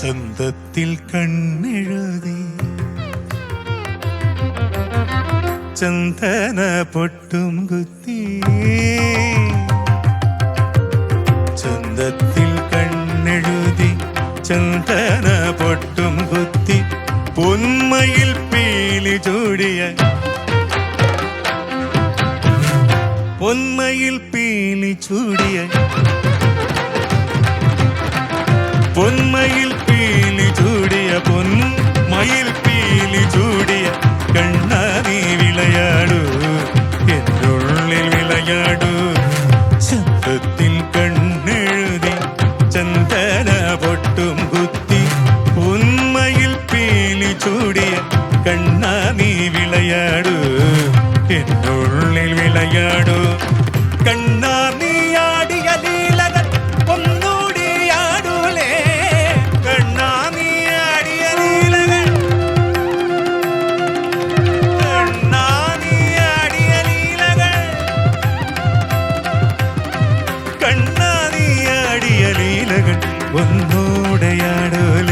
ചന്തത്തിൽ കണ്ണെഴുതി. ചന്ദന പൊട്ടും കുത്തി. ചന്തത്തിൽ കണ്ണെഴുതി ചന്ദന പൊട്ടും കുത്തി. പൊന്മയിൽ പീലി ചൂടിയ. പൊന്മയിൽ പീലി ചൂടിയ. പൊന്മയിൽ പീലി കണ്ണാ നീ വിളയാടൂ. എന്നുള്ളിൽ വിളയാടൂ. കണ്ണാ നീ ആടിയ ലീലകൾ ഒന്നൂടിയാടൂലേ കണ്ണാ നീ ആടിയ ലീലകൾ. കണ്ണാ നീ ആടിയ ലീലകൾ. കണ്ണാ നീ ആടിയ ലീലകൾ ഒന്നൂടെയാടൂലേ